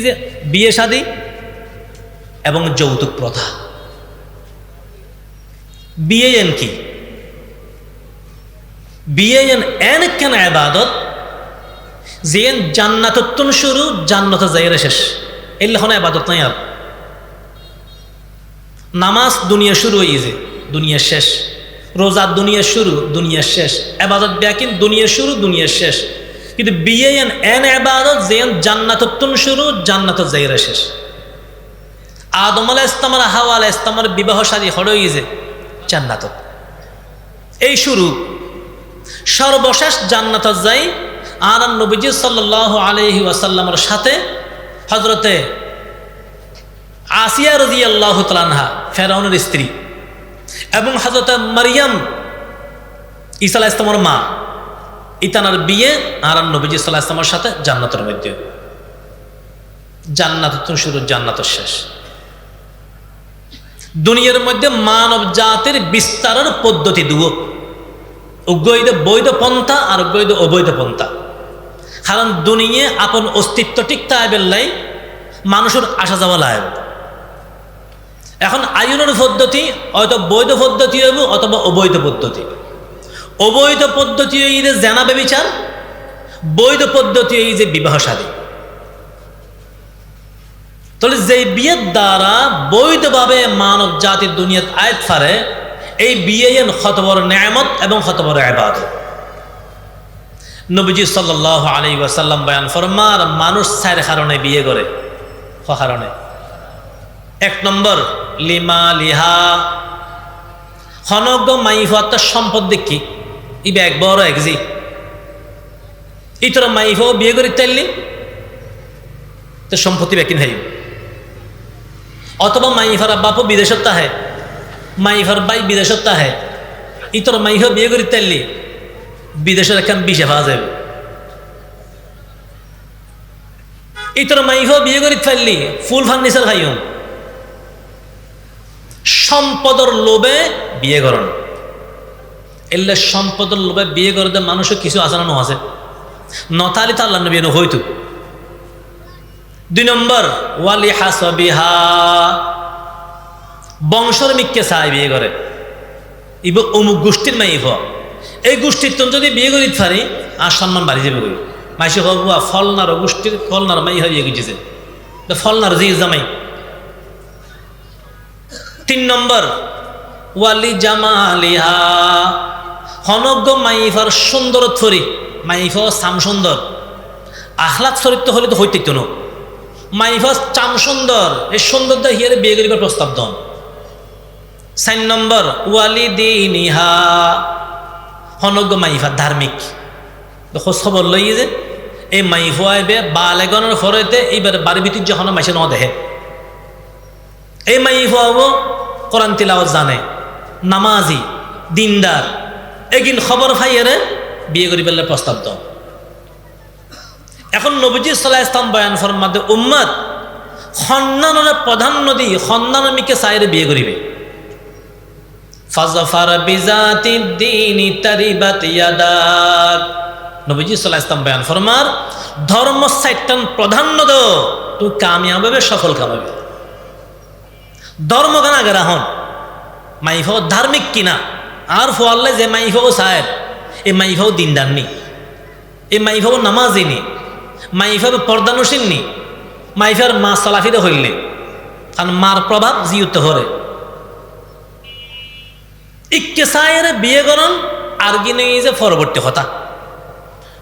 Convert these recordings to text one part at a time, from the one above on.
যে বিয়ে শাদী এবং যৌতুক প্রথা। বিয়ে এন কি? বিয়ে এন কেন আবাদত? যে এন জান্নাতত্তন শুরু, জান্নাত যাইরে শেষ। এলে হন আবাদত নাই আর। নামাজ দুনিয়া শুরু হয়ে যে দুনিয়া শেষ। রোজা দুনিয়া শুরু, দুনিয়া শেষ। আবাদত ব্যাকিন দুনিয়া শুরু, দুনিয়া শেষ। কিন্তু বিয়ে এন যে এন জান্নাতত্তন শুরু জান্নাত যাইরে শেষ। আদম আলা ইসলামার হাওয়া আলা ইসলামার বিবাহ সাদী হড়ই যে জান্নাত এই শুরু। সর্বশেষ জান্নাত যাই আর নবীজি সাল্লাহ আলহি ওয়াসাল্লামের সাথে হজরতে আসিয়া রাজি আল্লাহ তালানহা ফেরাউনের স্ত্রী এবং হজরত মারিয়াম ঈসা আলাহ ইসলামের মা। ইতানার বিয়ে আর নবীজি সাল্লাহ ইসলামের সাথে জান্নাতের মধ্যে। জান্নাত শুরু জান্নাত শেষ। দুনিয়ার মধ্যে মানব জাতির বিস্তারের পদ্ধতি দুও উগ্রইদ বৈধ পন্থা আর উগ্রইদ অবৈধ পন্থা। কারণ দুনিয়ে আপন অস্তিত্ব ঠিক বেল্লাই মানুষের আসা যাওয়া লাইব। এখন আয়ুনের পদ্ধতি, হয়তো বৈধ পদ্ধতি হইব অথবা অবৈধ পদ্ধতি। অবৈধ পদ্ধতি এই যে জেনা বেবিচার বৈধ পদ্ধতি এই যে বিবাহ সাদী। তাহলে যে বিয়ের দ্বারা বৈধভাবে মানব জাতির দুনিয়াত আয়াত ফারে এই বিয়ে খতবর ন্যামত এবং খতবর আবাদ নবীজি সাল্লাহ আলী ওয়াসাল্লাম বয়ান ফরমার, মানুষ চার কারণে বিয়ে করে। কারণে? এক নম্বর, লিমা লিহা। হনজ্ঞ মাইফাত সম্পদ দেখি। ই এক বড় একজি ইতর মাইফাও বিয়ে করি তাইলি তো সম্পত্তি বেকিন হাইব অথবা মাইফার বাপও বিদেশত তাহে মাইফার বাই বিদেশত তাহে ইতর মাইহ বিয়ে করি তাইলি বিদেশের একখান বিষে পাওয়া যাবে ইতর মাইহ বিয়ে করি ফেললি ফুল ফার্নিচার খাইম সম্পদর লোভে বিয়ে করন। এলে সম্পদর লোভে বিয়ে করতে মানুষের কিছু আসানো আছে নতালি তো আল্লাহ নবী হইতো দুই নম্বর, ওয়ালি হাসবিহা। বংশর মিককে চাই বিয়ে করে। ইব অমুক গোষ্ঠীর মাই হ এই গোষ্ঠীর তুমি যদি বিয়ে করি পারি, আর সম্মান বাড়ি যাবে কই? মাইসে হবু ফলনার গোষ্ঠীর ফলনার মাই হয়ে গেছে ফলনার জি জামাই তিন নম্বর, ওয়ালি জামালিহা। হনজ্ঞ মাইফার সুন্দর থরি, মাইফ সাম সুন্দর। আহ্লাদ চরিত্র হলে তো হইতে তো মাইফাস চাম সুন্দর এই সৌন্দর্য হিয়ারে বিয়ে করিবার প্রস্তাব দন। চার নম্বর ওয়ালি দিনিহা হনজ্ঞ মাইফা ধার্মিক। দেখো খবর লই যে এই মাইফ আইবে বালেগনের ফরতে এইবার বাড়ি ভিতর যখন মাইসে ন দেখে এই মাইফ হব কোরআন তিলাওয়াত জানে, নামাজি, দিনদার। এগিন খবর ফাইয়ারে বিয়ে করি পেলে প্রস্তাব দন এখন নবীজি সাল্লাহ ইসলাম বয়ান ফরমাদে উম্মত সন্ধানের প্রধান নদী সন্ধানমীকে চাইরে বিয়ে করিবে। ফাজফার বিজাতি দিনি তারিবাত ইয়াদাক। নবীজি সাল্লাহ ইসলাম বয়ান ফরমার, ধর্ম সাইটান প্রাধান্য দো তুই কামিয়াব হবে সফল কামাবে ধর্ম কেনা গেরা হন মাইফাও ধার্মিক কিনা আর ফোয়াল্লে যে মাইফাও সাহেব এই মাইফাও দিনদার নি। এই মাইফাও নামাজি নি। মাইফার পর্দানুসীন নি। মাইফার মা সালাফিদে হইলে। কারণ মার প্রভাব জিউতে হরে। ইকেসায়ের বিয়ে করন আর কি নেই যে পরবর্তী কথা।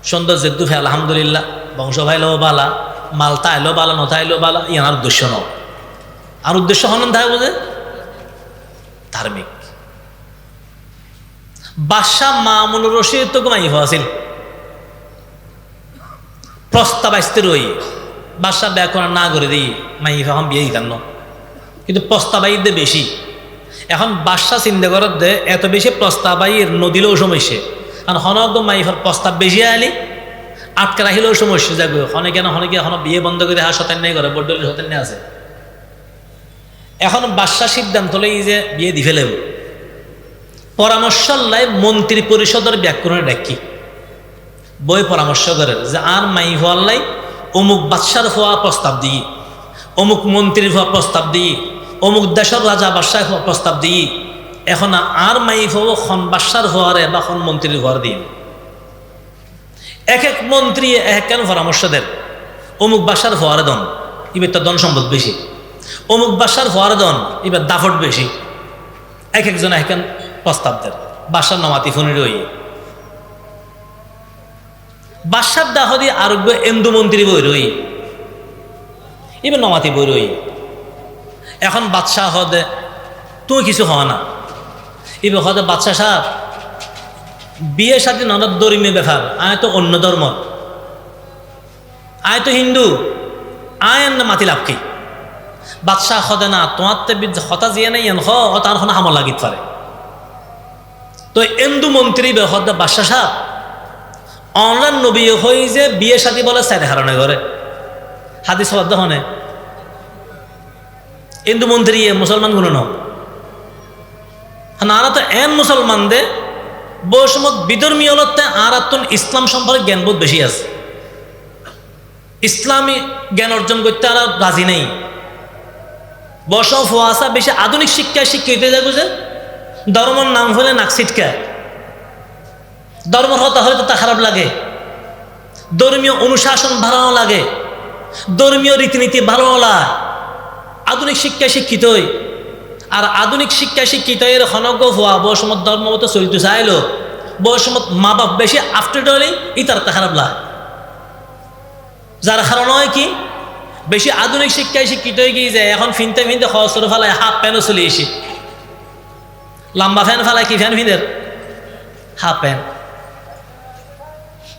সুন্দর জেদ্দু ফে আলহামদুলিল্লাহ। বংশ ভাইলেও বালা মালতা আইলেও বালা নথা আইলেও বালা ইয়ার উদ্দেশ্য ন আর উদ্দেশ্য হন থাকে বোঝে? ধার্মিক। বাদশাহ মামুল রশিদ তো মাইফ আছিল প্রস্তাব আসতে রই। বাসা ব্যাকরণ না করে দিই, মাই এখন বিয়ে দিতাম কিন্তু প্রস্তাবাইতে বেশি। এখন বাসা চিন্তা করার দে, এত বেশি প্রস্তাবাইয়ের নদীলেও সমস্যা কারণ হনক মাইফার প্রস্তাব বেশি আলি আটকে রাখিলেও সমস্যা যাবে হনে কেন, হনে এখন বিয়ে বন্ধ করে হা সতেন নেই করে বড্ডলি সতেন আছে। এখন বাদশা সিদ্ধান্ত লই যে বিয়ে দি ফেলেব পরামর্শ লাই মন্ত্রী পরিষদের ব্যাকরণের ডাকি। বই পরামর্শ করে যে, আর মাই হওয়াল্লাই অমুক বাদশার হওয়া প্রস্তাব দিই, অমুক মন্ত্রীর হওয়া প্রস্তাব দিই, অমুক দেশের রাজা বাদশাহ হওয়া প্রস্তাব দিই, এখন আর মাইফ হব খন বাদশার হওয়ারে বা খন মন্ত্রীর হওয়ার দিন। এক এক মন্ত্রী এক কেন পরামর্শ দেন? অমুক বাসার হওয়ারে দন এবার তো দন সম্পদ বেশি। অমুক বাসার হওয়ারে দন এবার দাফট বেশি। এক একজন এক এক প্রস্তাব দেন। বাসার নমাতি ফোনের ওই বাসার দাহদি আরোগ্য এন্দু মন্ত্রী বই রই। এবার নমাতি বই রই। এখন বাদশাহ হদে তুমি কিছু হওয়া না। এবার হদে বাদশাহ সাহেব, বিয়ে সাথে ননদ দরিমে ব্যাপার আয় তো অন্য ধর্ম। আয় তো হিন্দু, আয় মাতি লাভ কি? বাদশাহ হদে না, তোমার তে হতা জিয়ে নাই হ তার হন হামল লাগিত পারে। তো এন্দু মন্ত্রী হদে বাদশাহ সাহেব, অনলাইন নবী হই যে বিয়ে সাথী বলে সাইড হারানো ঘরে। হাদিস শব্দ হনে হিন্দু মন্ত্রী মুসলমানগুলো ন নারা তো এন মুসলমান দে বৈষমত বিধর্মীয়লতে আর আত্মন ইসলাম সম্পর্কে জ্ঞানবোধ বেশি আছে। ইসলামী জ্ঞান অর্জন করতে আর রাজি নেই। বস ফোয়াশা বেশি আধুনিক শিক্ষায় শিক্ষিত যাব যে ধর্মর নাম হলে নাক ছিটকা। ধর্ম হতা হলে তো তা খারাপ লাগে। ধর্মীয় অনুশাসন ভালো লাগে ধর্মীয় রীতিনীতি ভালো লাগে আধুনিক শিক্ষায় শিক্ষিত হই আর আধুনিক শিক্ষা শিক্ষিত এর খনজ্ঞ হওয়া বসমত ধর্ম মতো চলিত চাইলো বসমত মা বাপ বেশি আফটার ডলি ইতার তা খারাপ লাগে। যার কারণ হয় কি বেশি আধুনিক শিক্ষায় শিক্ষিত হয়ে গিয়ে যায় এখন ফিনতে ফিনতে খসর ফেলায় হাফ প্যান্টও চলে এসে লম্বা ফ্যান ফেলায় কি ফ্যান ফিনের হাফ প্যান্ট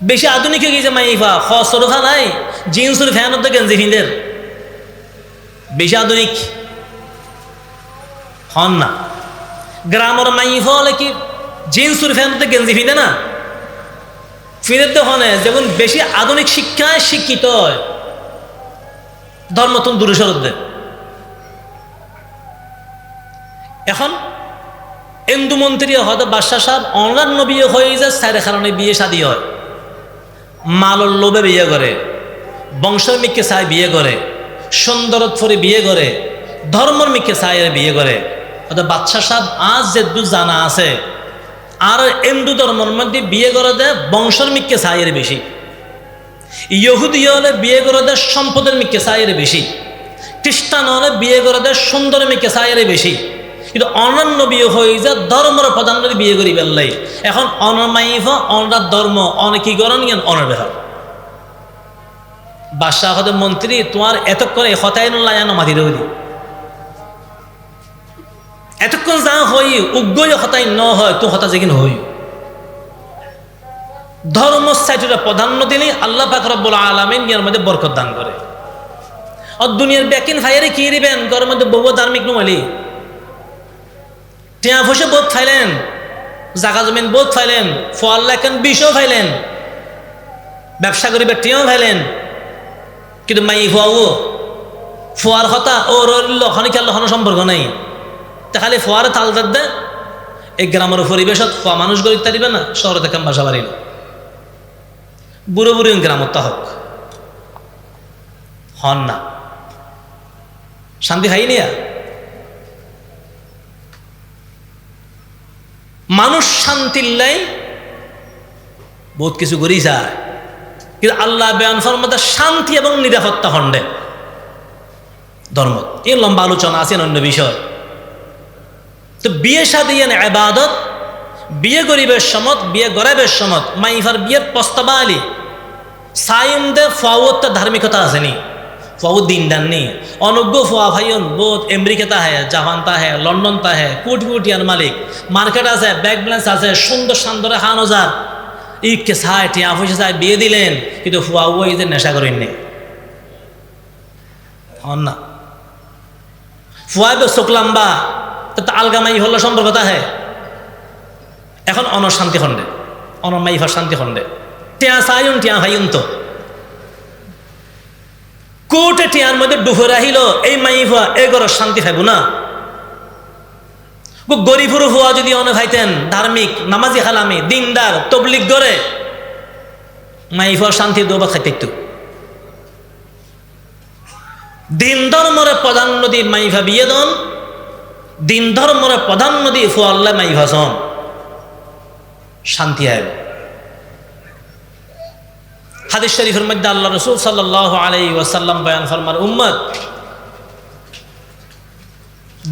বেশি আধুনিক হয়ে গিয়েছে মাইফা খসর ফেলায় জিন্সের ফ্যান হতো গেঞ্জি ফিনের বেশি আধুনিক। হন না। গ্রামের মাইফ হলে কি জিন্সের ফ্যান হতো গেঞ্জি ফিনে না? ফিরেতে হনে, যেমন বেশি আধুনিক শিক্ষায় শিক্ষিত হয়। ধর্ম তুমি দূরে সরত দেয় এখন হিন্দু মন্ত্রী হয়তো বাদশাহ সাহেব অনলাইন নবী হয়ে যায় স্যার কারণে বিয়ে শাদি হয়, মালর লোভে বিয়ে করে, বংশের মিককে চাই বিয়ে করে, সুন্দরত ফরে বিয়ে করে, ধর্মর মিককে চাই বিয়ে করে। হয়তো বাদশাহ সাহেব আজ যে দু জানা আছে, আর হিন্দু ধর্মের মধ্যে বিয়ে করে দেয় বংশের মিককে চাইয়ের বেশি। ইহুদি হলে বিয়ে করে দেয় সম্পদের মিককে চাইয়ের বেশি। খ্রিস্টান হলে বিয়ে করে দেয় সুন্দর মিককে চাইয়ের বেশি। কিন্তু অনন্য বিয়ে হয়ে যায় ধর্মের প্রধান বিয়ে করি বেললাই। এখন অনমাইফ অনরার ধর্ম অনেকই গরণ জ্ঞান অনর বেহার বাদশাহ মন্ত্রী, তোমার এতক্ষণ হতাই নল্লা জানো মাতি দেবো এতক্ষণ যা হই, উগ্রই হতাই ন হয়, তো হতা যেদিন হই। ধর্ম সাইটুটা প্রাধান্য দিলে আল্লাহ পাক রব্বুল আলমিন ইয়ার মধ্যে বরকত দান করে। আর দুনিয়ার ব্যাকিন ফায়ারে কি দিবেন? ঘরের মধ্যে বহু ধার্মিক নুমালি। টিয়া ফসে বোধ ফাইলেন জাগা জমিন বোধ ফাইলেন ফল লেখেন, বিষও ফাইলেন ব্যবসা করিবে টিয়াও ফাইলেন কিন্তু মাই ফুয়াও ফুয়ার কথা ও রইল খনিক আল্লাহ সম্পর্ক নাই। তা খালি ফোয়ারে তাল দে, এই গ্রামের পরিবেশত ফোয়া মানুষ গড়ি দিবে না শহরে থেকে বাসা বাড়িল বুড়ো বুড়ি গ্রামত হোক। হন না। শান্তি খাই নিয়া মানুষ শান্তির লাই বহুত কিছু করি যায় কিন্তু আল্লাহ বেয়ান ফরমাতে শান্তি এবং নিরাপত্তা খণ্ডে। ধর্ম, এই লম্বা আলোচনা আছে অন্য বিষয়। তো বিয়ে সাদি আবাদত, বিয়ে গরিবের সমত, বিয়ে গরাবের সমত, মাইফার বিয়ের প্রস্তাবা আলি সাইম দে ফাউত ধার্মিকতা আসেনি ফাউদ দিনদার নি। অনজ্ঞ ফুয়া ভাইয়ন বোধ আমেরিকাতা হ্যাঁ জাপানতা হ্যাঁ লন্ডনতা হ্যাঁ কোটি কোটিয়ার মালিক। মার্কেট আছে ব্যাগ ব্যালেন্স আছে, সুন্দর সুন্দর হান হাজার। ইকে সায় টিয়া পয়সা চায় বিয়ে দিলেন, কিন্তু ফুয়া ওই যে নেশা করেননি হন না। ফুয়া চোখ লম্বা তো আলগামাই হলো সম্পর্কতা হ্যাঁ এখন অনশান্তি খণ্ডে অনমাইফার শান্তি খণ্ডে টিয়া সাইন টিয়া ভাইন তো। কোটে টিয়ার মধ্যে ডুফে রাহিল এই মাইফা এই ঘর শান্তি খাইব না? গরিবুর হওয়া যদি অনে ভাইতেন, ধার্মিক, নামাজি হালামি দিনদার তবলিক করে মাইফার শান্তি দোবা খাইতে দিন ধর্মরে প্রাধান্য দিয়ে মাইফা বিয়ে দন, দিন ধর্মরে প্রাধান্য দিয়ে ফুয়াল্লা মাইফা সন শান্তি আয় হাদিস শরীফের মধ্যে আল্লাহ রসুল সাল্লাহ আলাই ওয়াসাল্লাম বয়ান ফরমার উম্মত,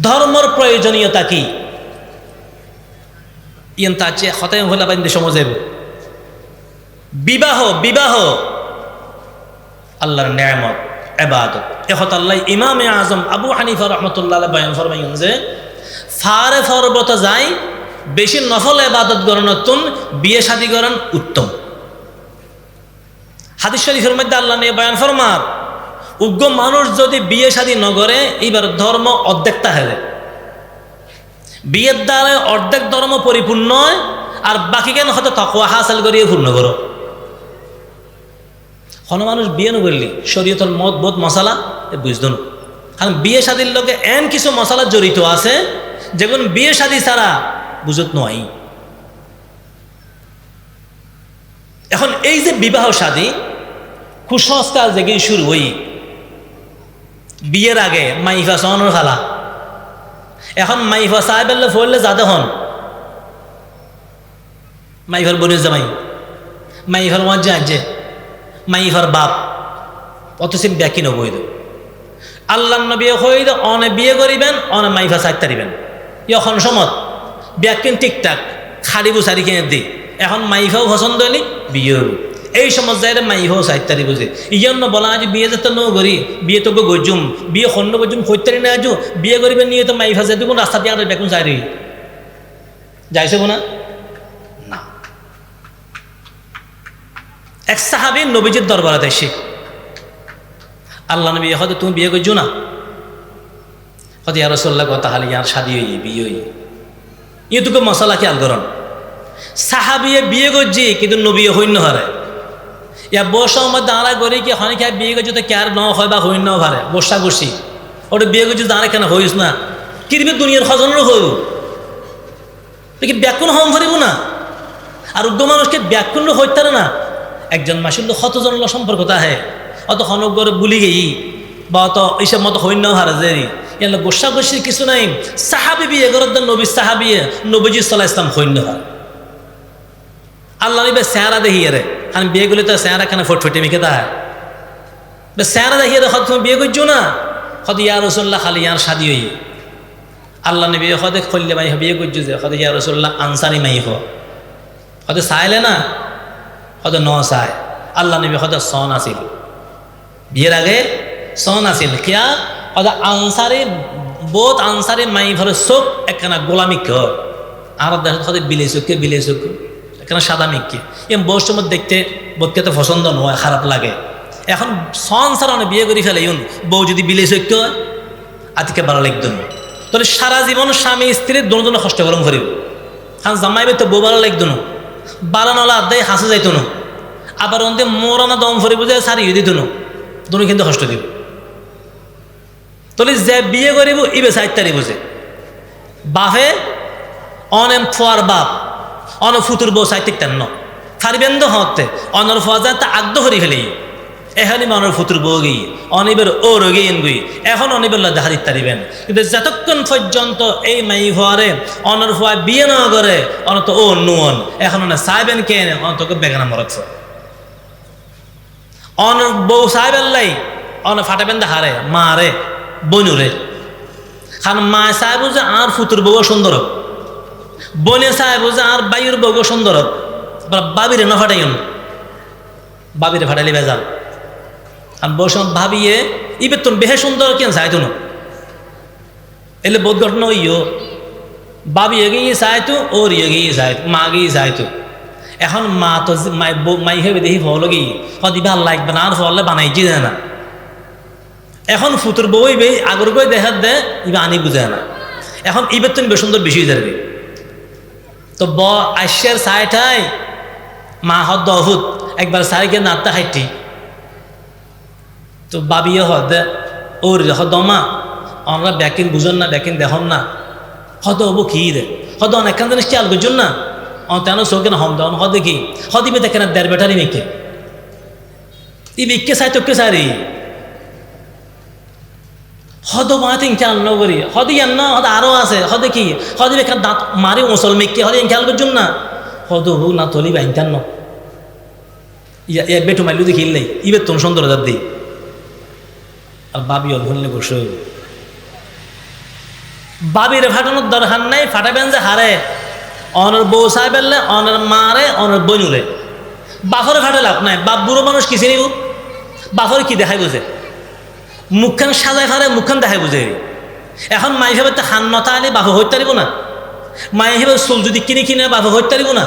ধর্মর প্রয়োজনীয়তা কি? ইয়েন চেয়ে হতায় সমাজের বিবাহ বিবাহ, আল্লাহর ন্যায়ামত এবাদত এহত আল্লাহ ইমামে আজম আবু হানিফা রহমতুল্লাহ বয়ান ফরমাইন যে, ফারে ফরবত যাই, বেশি নফল এবাদত গণনতুন বিয়ে শাদি করেন উত্তম। হাদিস শরীফের মধ্যে আল্লাহ নিয়ে বয়ান ফরমার, উগ্র মানুষ যদি বিয়ে শাদী নগরে এইবার ধর্ম অর্ধেকটা হেলে বিয়ের দ্বারা অর্ধেক ধর্ম পরিপূর্ণ আর বাকি কেন হয়তো তকোয়া হাসিল করিয়ে পূর্ণ করো? কোনো মানুষ বিয়ে নগরলি শরীয়তর মত বোধ মশালা বুঝত না। কারণ বিয়ে শাদির লোকে এন কিছু মশালা জড়িত আছে যেগুলো বিয়ে শাদি ছাড়া বুঝত নয় এখন এই যে বিবাহ শাদী কুসংস্কার জেগে শুরু হই, বিয়ের আগে মাইফা সহনের খালা। এখন মাইফা সাহেবেল্লে ফরলে যাতে হন। মাইফার বনির জামাই, মাইফার মজ্জা আছে মাইফার বাপ, অথচ ব্যাকি নবৈদ আল্লাহ নবী হইদ, অনে বিয়ে করিবেন, অনে মাইফা সাইড তারিবেন এখন সমত ব্যাকিন ঠিকঠাক খাড়ি বুসারি কিনে দিই এখন মাইফাও পছন্দ হলি বিয়ে হইব এই সময় মাই সাইড তারি বুঝে ইয়ন্ন বলা আজ বিয়ে যেতে ন করি বিয়ে তোকে গজুম, বিয়ে খন্ড গজুম হইতারি না আজু, বিয়ে করিবেন নিয়ে তো মাইফা যেতে কোন রাস্তা দিয়ে বেকুন চাই যাইছে না না। এক সাহাবি নবীজির দরবারে এসে আল্লাহ নবী হয়তো তুমি বিয়ে করছ না? হয়তো ইয়ার রসল্লা কথা হালি ইয়ার শাদি হই, বিয়ে হই। ইয়ে তোকে মশলা খেয়াল করন সাহাবিয়ে বিয়ে করছি কিন্তু নবী হইন্য হারে ইয়া বসার মধ্যে দাঁড়া করি কি, হনে খেয়ে বিয়ে করছি তো ক্যার ন হয় বা হইন্য হারে বসা করছি ওটা বিয়ে করছি দাঁড়া কেন, হইস না। কি দিবে দুনিয়ার হজনেরও হইব। কি ব্যাকুণ হম ভরিব না? আর উগ্র মানুষকে ব্যাকুণ্ড হইতে না। একজন মাসুল কতজন সম্পর্ক তাহে? অত হনগর বুলি গেই। বা অত এইসব মতো হইন্য হারা যে ইয়ার গোসা গোসির কিছু নাই। সাহাবি বিয়ে করার নবী সাহাবিয়ে নবীজি সাল্লাহ ইসলাম হইন্য হার আল্লাহ নিবে স্যাঁরা দেখি রে আমি বিয়ে করলে তো স্যাঁরা খানে ফটফটে মিখে তাহা স্যাঁরা দেখি রে হয়তো তুমি বিয়ে করছ না। হয়তো ইয়া রসুল্লাহ খালি ইয়ার শাদি হই আল্লাহ নবী হয়তো খল্লে মাই বিয়ে করছ যে, হয়তো ইয়া রসুল্লাহ আনসারি মাই হয়তো চাইলে না, হয়তো ন চায়। আল্লাহ নবী হয়তো সন আছিল। বিয়ের আগে সন আছিল। কিয়া? হয়তো আনসারি বোধ আনসারি মাই ভরে চোখ একখানা গোলামি কর। আর দেখ হয়তো বিলে চোখকে বিলে চোখ এখানে সাদা মিক্কি? এম বউর সময় দেখতে বোধকে তো পছন্দ নয়, খারাপ লাগে। এখন সন সারানো বিয়ে করে ফেলে, ইউন। বউ যদি বিলে চোখ হয়, আতিকে ভালো লাগতো না। তাহলে সারা জীবন স্বামী স্ত্রীর দুজনে কষ্ট গরম করিব। কারণ জামাইবে তো বউ ভালো লাগতো না। বালানলা আদায় হাসে যাইতো না। আবার অন্তে মোরানা দম ফরি বুঝে সারিয়ে দিত না। তুমি কিন্তু কষ্ট দিব। তলে যে বিয়ে করিব, ইবে তারি বুঝে। বাপে অনেম ফোয়ার বাপ। অন ফুতুর বউ সাইতিক তেন ন। ফারিবেন হতে অনর যায় তা আগ্দ হরি ফেলেই। এখানে মানুষ ফুতুর বউ গিয়ে অনিবের ও রোগী গই। এখন অনিবের দেখা দিতে পারিবেন কিন্তু যতক্ষণ পর্যন্ত এই মাই ভরে অনর ফুয়া বিয়ে না করে অনত ও নুয়ন। এখন না সাইবেন কে এনে অন্তকে বেগানা মরছ অন বউ সাইবেন লাই অন ফাটাবেন দা হারে, মা রে বনুরে খান মা সাহেব যে আর ফুতুর বউ সুন্দর। বনে সাহেব যে আর বাইর বউ সুন্দর। বাবিরে না ফাটাইন বাবিরে ফাটাইলে বেজাল। আর বসন্ত ভাবিয়ে ইবে তুমি বেহে সুন্দর কেন চাইতো না? এলে বোধ ঘটনা ইয়ো বাবি এগিয়ে চাইতো, ওর এগিয়ে চাইতো, মা গিয়ে চাইতো। এখন মা তো মাই মাই হেবে দেখি গিয়ে হদি ভালো লাগবে না, আর ফলে বানাইছি দেয় না। এখন ফুতুর বই বে আগর গই দেখার দে ইবে আনি বুঝে না। এখন ইবের তুমি সুন্দর বেশি যাবে তো ব আশ্যার সাইটাই মা হদ দহুত একবার সাইকে নাত্তা হাইটি। তো বাবিয়ে হদ ওর হ দমা আমরা ব্যাকিন বুঝন না, ব্যাকিন দেখন না। হদ হব কি দে? হদ অনেকখান জিনিস খেয়াল বুঝুন না? তেন চৌকে না হম দন হদ কি হদিবে দেখে না দেড় বেটারি মেকে? ই বিকে চাই তোকে চাই রে হদ মাতে খেয়াল নগরী হদে ইয়ান না, হদ আরও আছে, হদে কি? হদে বেকার দাঁত মারি মুসলমিককে হদে খেয়াল করছুন না? হদ হোক না তলি বাইনতান ন। ইয়া ইয়া বেটু মাইলু দেখি ইল্লাই, ইবে তোর সুন্দর দাদ দি। আর বাবি ভুললে বসে। বাবির ফাটানোর দরকার নাই, ফাটাবেন যে হারে। অনের বউ সাহেবেললে অনের মারে, অনের বনুরে বাফরে ফাটে লাভ নাই, বাপ বুড়ো মানুষ কি চিনিব? বাফরে কি দেখাই বুঝে মুখখান সাজাই ফারে, মুখখান দেখাই বুঝে। এখন মাই ভাবে তো হান নতা আনি বাফে হইতে পারিব না। মাই ভাবে চুল যদি কিনে কিনে বাফে হইতে পারিব না।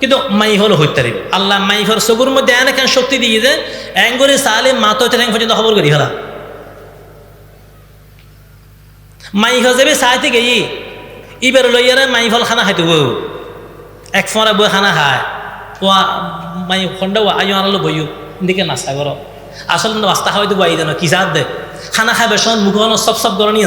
কিন্তু মাই হল হইতে পারিব। আল্লাহ মাই ফর চকুর মধ্যে এনে কেন শক্তি দিয়ে যে অ্যাঙ্গরে সালে মাতো ঠ্যাং পর্যন্ত খবর করি ফেলা। মাই যাবে চাইতে গেই ইবার লইয়ারে মাই ফল খানা খাইতে বউ। এক ফোঁরা বই খানা খায়। ও মাই খন্ডা আয়ো আনালো বইও দিকে নাস্তা করো। আসলে রাস্তা খাওয়াই দেবো এই যেন কি যার দে? খানা খাবে শোন, মুখ সব সব গরম নিয়ে